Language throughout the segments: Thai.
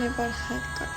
ในบอดแคสต์ก่อน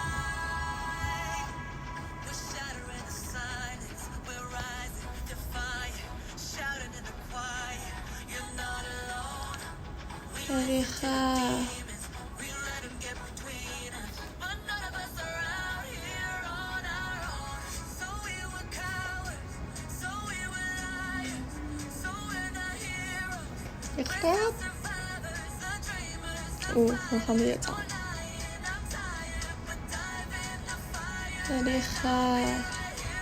สวัสดีค่ะ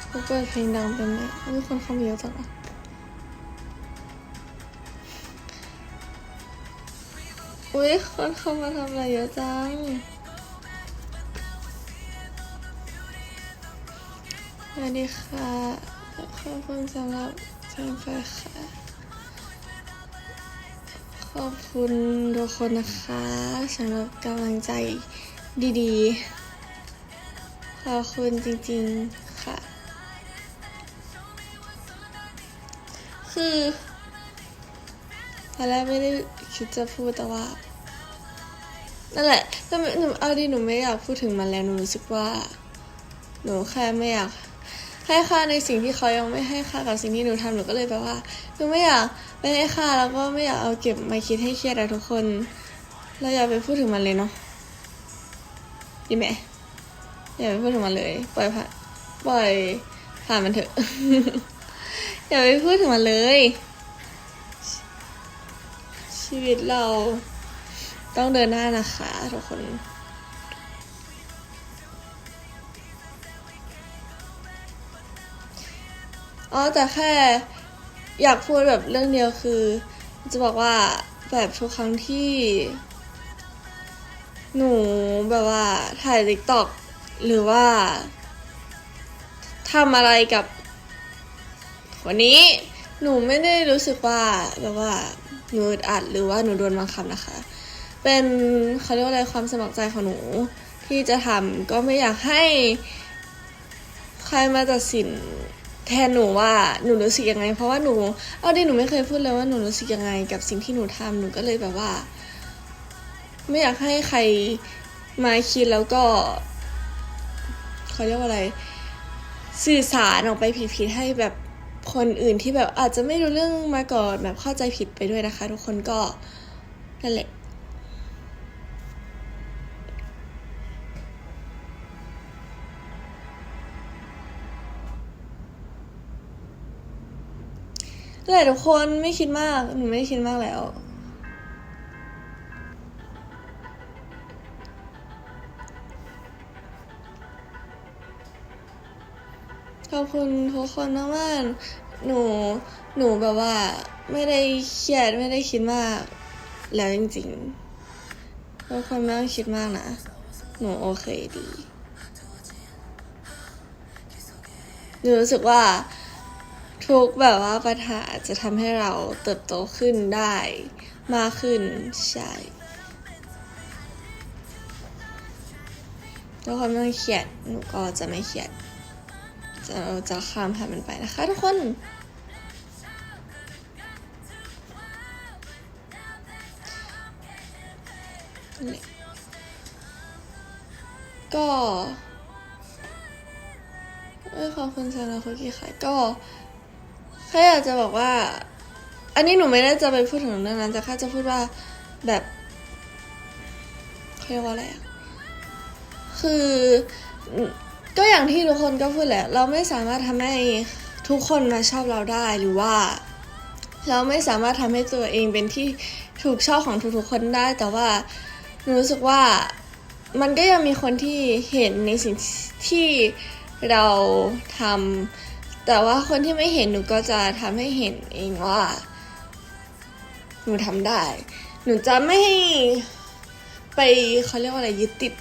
ผู้เขาเยอะจังสวัสดีค่ะกูเปิดเพลงดังเป็นไหมมีคนเข้ามาเยอะจังอะอุ้ยคนเข้ามาทำอะไรเยอะจัง สวัสดีค่ะขอบคุณสำหรับแจ้งไฟค่ะ ขอบคุณทุกคนนะคะสำหรับกำลังใจดีๆ ขอบคุณจริงๆค่ะ คือตอนแรกไม่ได้คิดจะพูดแต่ว่านั่นแหละแต่หนูเอาดีหนูไม่อยากพูดถึงมันแล้วหนูรู้สึกว่า หนูแค่ไม่อยากให้ค่าในสิ่งที่เขายังไม่ให้ค่ากับสิ่งที่หนูทำหนูก็เลยแบบว่าหนูไม่อยากไปให้ค่าแล้วก็ไม่อยากเอาเก็บมาคิดให้เครียดอะทุกคน เราอย่าไปพูดถึงมันเลยเนาะดีไหม อย่าไปพูดถึงมันเลย ปล่อยผ่านปล่อยผ่านมันเถอะ อย่าไปพูดถึงมันเลย ชีวิตเราต้องเดินหน้านะคะทุกคนอ๋อแต่แค่อยากพูดแบบเรื่องเดียวคือ จะบอกว่าแบบทุกครั้งที่ หนูแบบว่าถ่ายติ๊กต็อก หรือว่าทำอะไรกับคนนี้หนูไม่ได้รู้สึกว่าแบบว่าหนูอัดหรือว่าหนูโดนบังคับนะคะ เป็นเขาเรียกว่าอะไรความสมัครใจของหนูที่จะทำก็ไม่อยากให้ใครมาตัดสินแทนหนูว่าหนูรู้สึกยังไง เพราะว่าหนูเอาดิหนูไม่เคยพูดเลยว่าหนูรู้สึกยังไง กับสิ่งที่หนูทำหนูก็เลยแบบว่า ไม่อยากให้ใครมาคิดแล้วก็ เขาเรียกว่าอะไร สื่อสารออกไปผิดๆให้แบบคนอื่นที่แบบอาจจะไม่รู้เรื่องมาก่อนแบบเข้าใจผิดไปด้วยนะคะ ทุกคนก็นั่นแหละนั่นแหละทุกคนไม่คิดมาก หนูไม่ได้คิดมากแล้ว อบคุณทุกคนมากมากๆหนู หนูแบบว่า ไม่ได้เครียดไม่ได้คิดมาก แล้วจริงๆทุกคนไม่ต้องคิดมากนะ หนูโอเคดี หนูรู้สึกว่า ทุกแบบว่าปัญหาจะทำให้เราเติบโตขึ้นได้ มากขึ้นใช่ทุกคนไม่ต้องเครียดหนูก็จะไม่เครียด จะเราจะข้ามผ่านมันไปนะคะทุกคนก็ เอ้ยขอบคุณสำหรับคุกกี้ค่ะก็แค่อยากจะบอกว่า อันนี้หนูไม่ได้จะไปพูดถึงเรื่องนั้นแต่แค่จะพูดว่าแบบเขาเรียกว่าอะไรอะคือ ก็อย่างที่ทุกคนก็พูดแหละ เราไม่สามารถทำให้ทุกคนมาชอบเราได้หรือว่า เราไม่สามารถทำให้ตัวเองเป็นที่ถูกชอบของทุกๆคนได้ แต่ว่าหนูรู้สึกว่ามันก็ยังมีคนที่เห็นในสิ่งที่เราทำแต่ว่าคนที่ไม่เห็นหนูก็จะทำให้เห็นเองว่า หนูทำได้ หนูจะไม่ไปเขาเรียกว่าอะไรยึดติด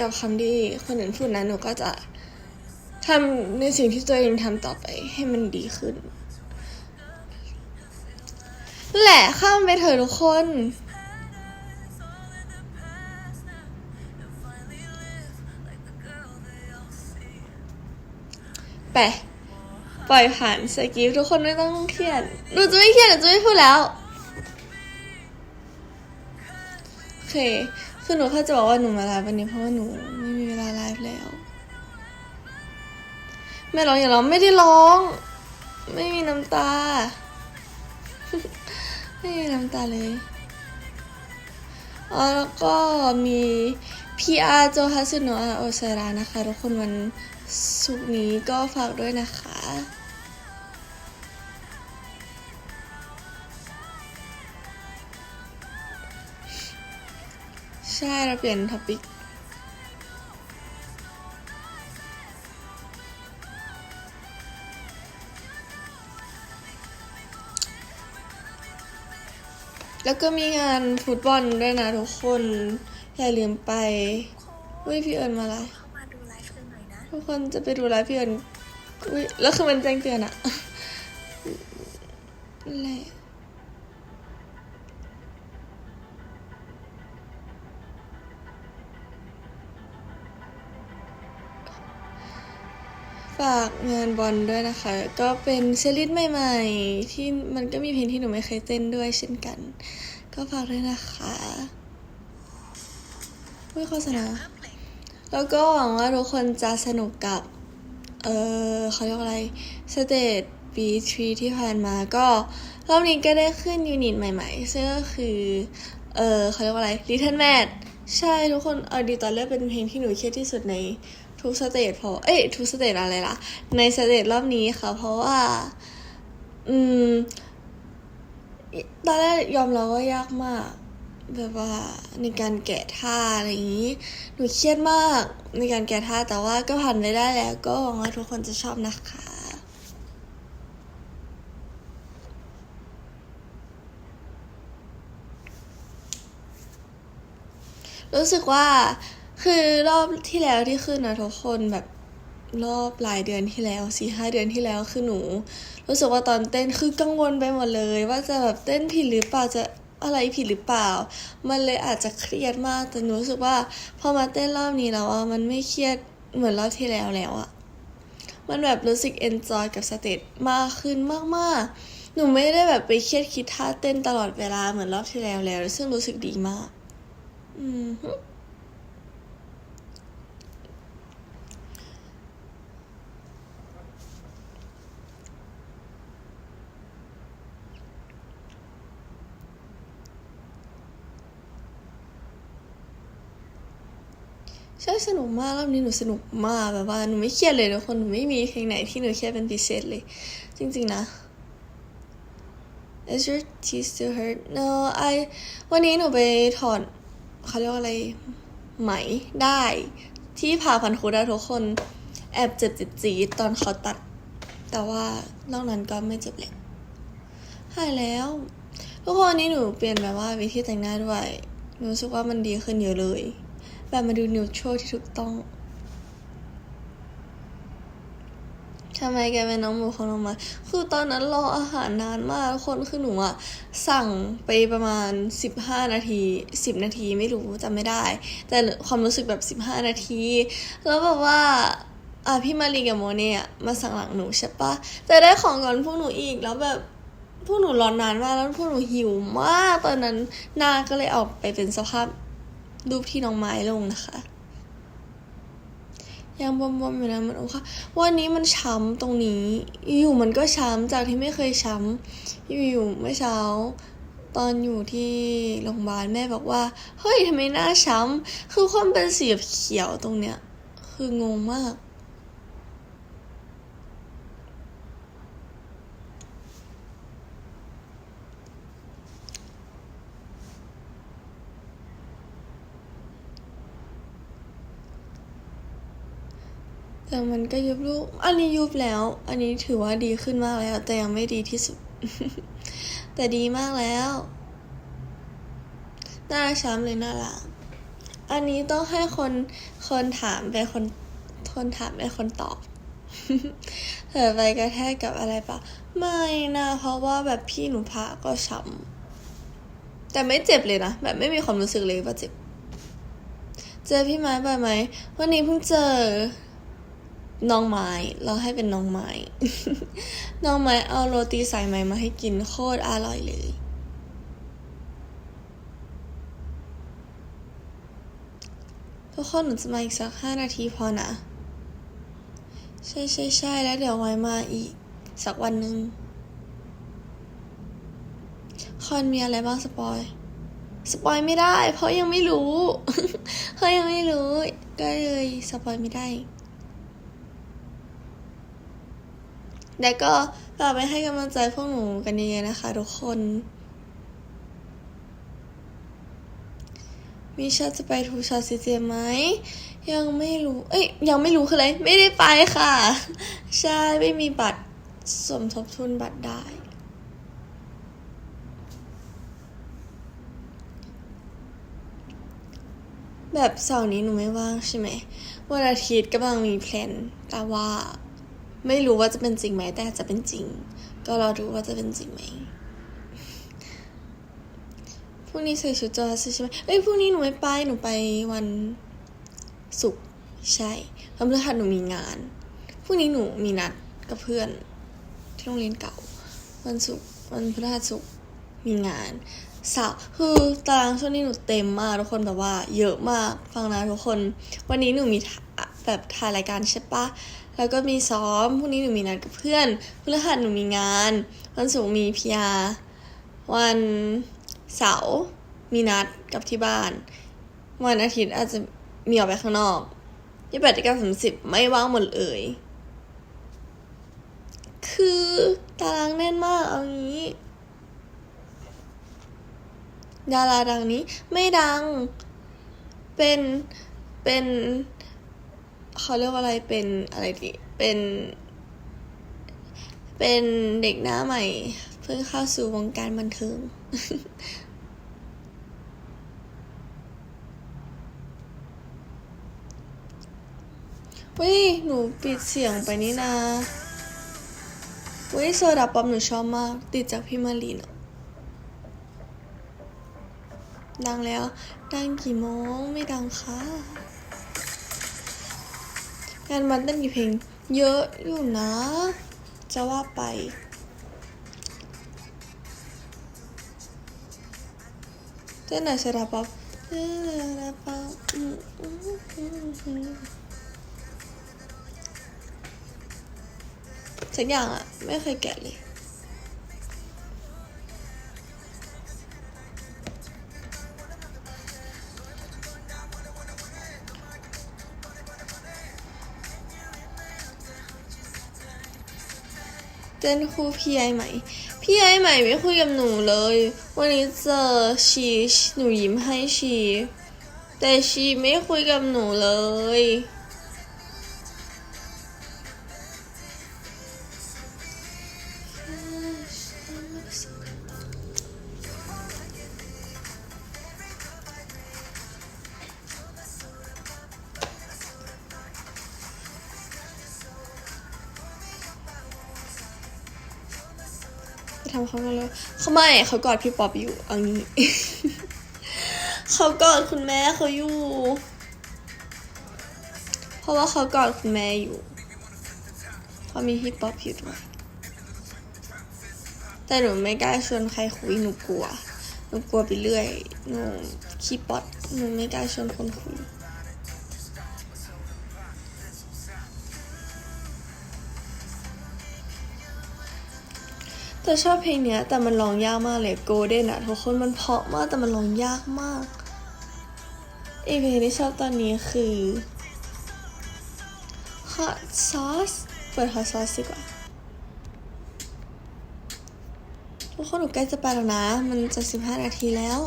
กับคำที่คนอื่นพูดนะหนูก็จะทำในสิ่งที่ตัวเองทำต่อไปให้มันดีขึ้น แหละข้ามไปเถอะทุกคน ไปปล่อยผ่านสกิปทุกคนไม่ต้องเครียดหนูจะไม่เครียดหนูจะไม่พูดแล้ว โอเค คือหนูแค่จะบอกว่าหนูมาไลฟ์วันนี้เพราะว่าหนูไม่มีเวลาไลฟ์แล้ว ไม่ร้องอย่าร้องไม่ได้ร้อง ไม่มีน้ำตา ไม่มีน้ำตาเลยอ๋อแล้วก็มี PR โจฮัสึโนะโอเซรานะคะ ทุกคนวันศุกร์นี้ก็ฝากด้วยนะคะ ใช่เราเปลี่ยนท็อปิกแล้วก็มีงานฟุตบอลด้วยนะทุกคน อย่าลืมไปอุ้ยพี่เอิญมาละเข้ามาดูไลฟ์กันหน่อยนะทุกคนจะไปดูไลฟ์พี่เอิญอุ้ยแล้วคือมันแจ้งเตือนอะนั่นแหละ ฝากงานบอลด้วยนะคะ ก็เป็นเซลิสใหม่ๆ ที่มันก็มีเพลงที่หนูไม่เคยเต้นด้วยเช่นกัน ก็ฝากด้วยนะคะอุ้ยโฆษณาแล้วก็หวังว่าทุกคนจะสนุกกับ เออเขาเรียกว่าอะไรสเตจ B3 ที่ผ่านมาก็รอบนี้ก็ได้ขึ้นยูนิตใหม่ๆ ซึ่งก็คือ เออเขาเรียกว่าอะไร Little Mad ใช่ทุกคน เออดีตอนแรกเป็นเพลงที่หนูเครียดที่สุดใน ทุกสเตจเพราะเอ้ยทุกสเตจอะไรล่ะ ในสเตจรอบนี้ค่ะ เพราะว่า อืม ตอนแรกยอมรับว่ายากมาก แบบว่าในการแกะท่าอะไรอย่างนี้ หนูเครียดมากในการแกะท่าแต่ว่าก็ผ่านไปได้แล้ว ก็หวังว่าทุกคนจะชอบนะคะรู้สึกว่า คือรอบที่แล้วที่ขึ้นนะทุกคนแบบรอบหลายเดือนที่แล้วสี่ห้าเดือนที่แล้วคือหนู รู้สึกว่าตอนเต้นคือกังวลไปหมดเลย ว่าจะแบบเต้นผิดหรือเปล่าจะอะไรผิดหรือเปล่า มันเลยอาจจะเครียดมากแต่หนูรู้สึกว่าพอมาเต้นรอบนี้แล้วอะมันไม่เครียดเหมือนรอบที่แล้วแล้วอะมันแบบรู้สึกเอนจอยกับสเตจมากขึ้นมากๆ หนูไม่ได้แบบไปเครียดคิดท่าเต้นตลอดเวลาเหมือนรอบที่แล้วแล้ว ซึ่งรู้สึกดีมาก อืม ใช่สนุกมากรอบนี้หนูสนุกมากแบบว่าหนูไม่เครียดเลยทุกคนหนูไม่มีเพลงไหนที่หนูเครียดเป็นพิเศษเลย จริงๆนะ Is your teeth still hurt? No, I วันนี้หนูไปถอดเขาเรียกว่าอะไรไหมได้ที่ผ่าพันคุดอะทุกคน แอบเจ็บจิตจีตอนเขาตัด แต่ว่านอกนั้นก็ไม่เจ็บเลยหายแล้ว ทุกคนวันนี้หนูเปลี่ยนแบบว่าวิธีแต่งหน้าด้วยหนูรู้สึกว่ามันดีขึ้นเยอะเลย แบบมาดูนิวโชที่ถูกต้องทำไมแกเป็นน้องหมูของน้องมา คือตอนนั้นรออาหารนานมากทุกคน คือหนูอะสั่งไปประมาณ 15 นาที 10 นาทีไม่รู้จำไม่ได้ แต่ความรู้สึกแบบ 15 นาที แล้วแบบว่าอะพี่มารีกับโมเน่มาสั่งหลังหนูใช่ปะแต่ได้ของก่อนพวกหนูอีกแล้วแบบพวกหนูรอนนานมากแล้วพวกหนูหิวมากตอนนั้นนาก็เลยออกไปเป็นสภาพ รูปที่น้องไม้ลงนะคะ ยังบวมๆอยู่นะมันโอค่ะ วันนี้มันช้ำตรงนี้ อยู่มันก็ช้ำจากที่ไม่เคยช้ำอยู่ๆเมื่อเช้า ตอนอยู่ที่โรงพยาบาลแม่บอกว่า เฮ้ยทำไมหน้าช้ำคือความเป็นสีเขียวตรงเนี้ย คืองงมาก แต่มันก็ยุบลูก อันนี้ยุบแล้ว อันนี้ถือว่าดีขึ้นมากแล้ว แต่ยังไม่ดีที่สุด แต่ดีมากแล้วหน้าช้ำเลยน่ารักอันนี้ต้องให้คนคนถามเป็นคนคนถามเป็นคนตอบเธอไปกระแทกกับอะไรปะไม่นะเพราะว่าแบบพี่หนูพาก็ช้ำแต่ไม่เจ็บเลยนะแบบไม่มีความรู้สึกเลยว่าเจ็บ เจอพี่ไม้บ่อยไหมวันนี้เพิ่งเจอ น้องไม้เราให้เป็นน้องไม้ น้องไม้เอาโรตีสายไหมมาให้กินโคตรอร่อยเลย ทุกคนหนูจะมาอีกสักห้านาทีพอนะ ใช่ใช่ใช่แล้วเดี๋ยวไว้มาอีก สักวันหนึ่งคอนมีอะไรบ้างสปอย สปอยไม่ได้ เพราะยังไม่รู้ เพราะยังไม่รู้ ก็เลยสปอยไม่ได้ แล้วก็ฝากไปให้กำลังใจพวกหนูกันเยอะๆนะคะ ทุกคน มีชาจะไปทูชาซีเจไหม ยังไม่รู้ เอ้ย ยังไม่รู้คืออะไร ไม่ได้ไปค่ะ ใช่ ไม่มีบัตรสมทบทุนบัตรได้แบบเสาร์นี้หนูไม่ว่างใช่ไหม วันอาทิตย์กำลังมีแพลน แต่ว่า ไม่รู้ว่าจะเป็นจริงไหมแต่อาจจะเป็นจริง ก็รอดูว่าจะเป็นจริงไหมพรุ่งนี้ใส่ชุดจอร์สใช่ไหมเอ้ยพรุ่งนี้หนูไม่ไปหนูไปวันศุกร์ใช่วันพฤหัสหนูมีงานพรุ่งนี้หนูมีนัดกับเพื่อนที่โรงเรียนเก่า วันศุกร์วันพฤหัสศุกร์มีงานสาร์คือตารางช่วงนี้หนูเต็มมากทุกคนแบบว่า เยอะมากฟังนะทุกคน วันนี้หนูมีแบบถ่ายรายการใช่ปะ แล้วก็มีซ้อมพรุ่งนี้หนูมีนัดกับเพื่อนพฤหัสหนูมีงาน วันศุกร์มีพีอาวันเสาร์มีนัดกับที่บ้าน วันอาทิตย์อาจจะมีออกไปข้างนอกยี่แปดที่เก้าสามสิบไม่ว่างหมดเลย คือตารางแน่นมากเอางี้ดาราดังนี้ไม่ดัง เป็น เป็น เขาเรียกว่าอะไรเป็นอะไรดีเป็น เป็นเด็กหน้าใหม่ เพิ่งเข้าสู่วงการบันเทิงเฮ้ยหนูปิดเสียงไปนี่นาเฮ้ยโซดาป๊อปหนูชอบมาก ติดจากพี่มารีนอะดังแล้ว ดังกี่โมงไม่ดังค่ะ งานวันเต้นกี่เพลง เยอะอยู่นะ จะว่าไป เต้นหน่อยโซราป๊อปเซดาป๊อปอืมอืมอืมอืมสักอย่างอะไม่เคยแกะเลย เต้นคู่พี่ไอใหม่ พี่ไอใหม่ไม่คุยกับหนูเลย วันนี้เจอชีหนูยิ้มให้ชี แต่ชีไม่คุยกับหนูเลย เขาไม่เขากอดพี่ป๊อปอยู่เอันนี้เขากอดคุณแม่เขาอยู่ เพราะว่าเขากอดคุณแม่อยู่เพราะมีพี่ป๊อปอยู่ด้วยแต่หนูไม่กล้าชวนใครคุยหนูกลัวหนูกลัวไปเรื่อยหนูขี้ป๊อตหนูไม่กล้าชวนคนคุย แต่ชอบเพลงเนี้ยแต่มันร้องยากมากเลย Golden อะทุกคนมันเพาะมากแต่มันร้องยากมากอีกเพลงที่ชอบตอนนี้คือ Hot Sauce เปิด Hot Sauce ดีกว่าทุกคนหนูใกล้จะไปแล้วนะ มันจะ 15 นาทีแล้ว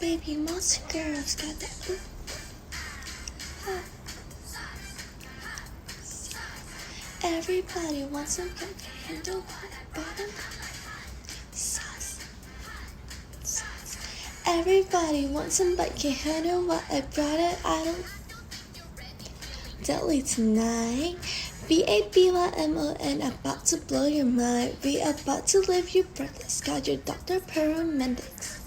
Baby Monster Girls got that. Everybody wants some can handle bottom sauce. sauce. Everybody wants some but can't handle what I brought it. I don't deadly tonight. B A B Y M O N about to blow your mind. We about to live your breathless. Got your Dr. Paramedics.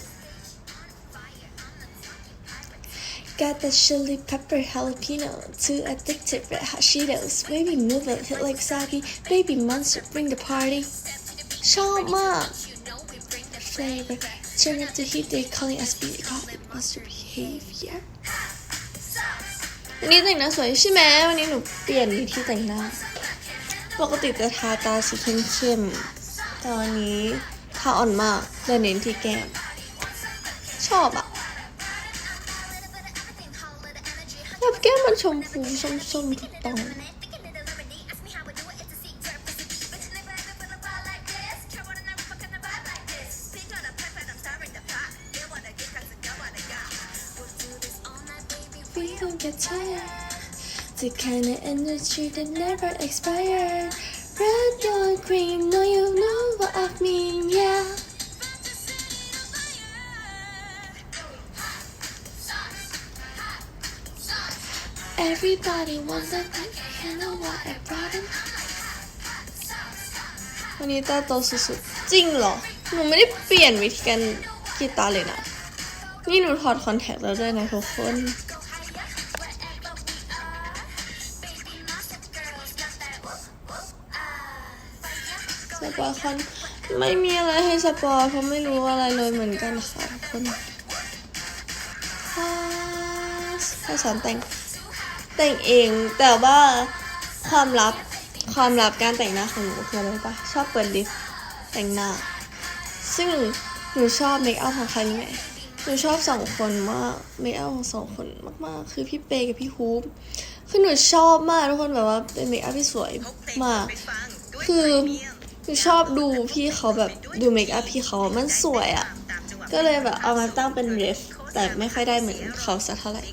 Got that chili pepper jalapeno, too addicted red hot Cheetos. Baby move it, hit like soggy. Baby monster, bring the party. Show 'em up. Flavor, turn up the heat, they calling us be caught monster behavior. วันนี้แต่งหน้าสวยใช่ไหมวันนี้หนูเปลี่ยนวิธีแต่งหน้า ปกติจะทาตาสีเข้มๆแต่วันนี้ทาอ่อนมากเลยเน้นที่แก้มชอบอะ แบบแก้มมันชมพูส้มๆถูกต้อง We don't get tired. The kind of energy that never expires. Red or green, no, you know what I mean, yeah. Everybody wants that, but you know what I brought them. วันนี้ตาโตสุดๆ จริงเหรอ หนูไม่ได้เปลี่ยนวิธีการกีตาร์เลยนะ นี่หนูถอดคอนแทคแล้วด้วยนะทุกคนสปอยคอนไม่มีอะไรให้สปอยเพราะไม่รู้อะไรเลยเหมือนกันค่ะทุกคนให้สอนแต่ง แต่งเองแต่ว่าความลับความลับการแต่งหน้าของหนูคืออะไรปะชอบเปิดลิฟต์แต่งหน้า ซึ่งหนูชอบเมคอัพของใครไหมหนูชอบสองคนมากเมคอัพของสองคนมากๆ คือพี่เปกับพี่ฮูปคือหนูชอบมากทุกคนแบบว่าเป็นเมคอัพที่สวยมาก คือหนูชอบดูพี่เขาแบบดูเมคอัพพี่เขามันสวยอะ่ะก็เลยแบบเอามาตั้งเป็นเรฟแต่ไม่ค่อยได้เหมือนเขาสักเท่าไหร่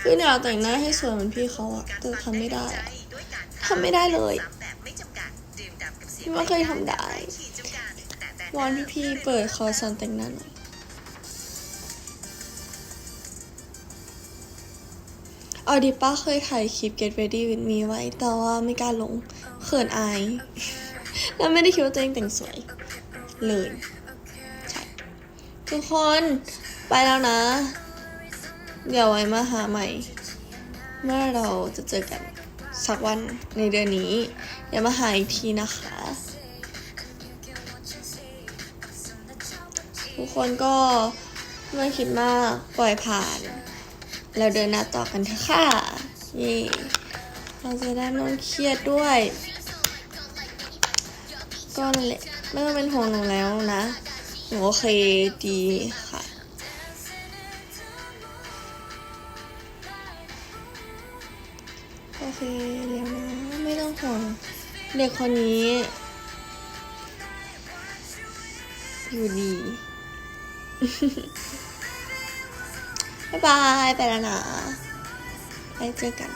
คือเนี่ยเราแต่งหน้าให้สวยเหมือนพี่เขาอะแต่ทำไม่ได้อะทำไม่ได้เลยพี่ว่าเคยทำได้วอนพี่พี่ๆเปิดคอร์สสอนแต่งหน้าหน่อยออดิป้าเคยถ่ายคลิป Get Ready with Me ไว้ แต่ว่าไม่กล้าลงเขินอาย แล้วไม่ได้คิดว่าตัวเองแต่งสวย เลย ใช่ ทุกคน ไปแล้วนะ เดี๋ยวไว้มาหาใหม่ เมื่อเราจะเจอกันสักวันในเดือนนี้เดี๋ยวมาหาอีกทีนะคะ ทุกคนก็ไม่คิดมากปล่อยผ่าน แล้วเดินหน้าต่อกันเถอะค่ะเย่เราจะได้ไม่ต้องเครียดด้วย ก็นั่นแหละไม่ต้องเป็นห่วงหนูแล้วนะหนูโอเคดี เด็กคนนี้ อยู่ดี บ๊ายบาย ไปแล้วนะไปเจอกัน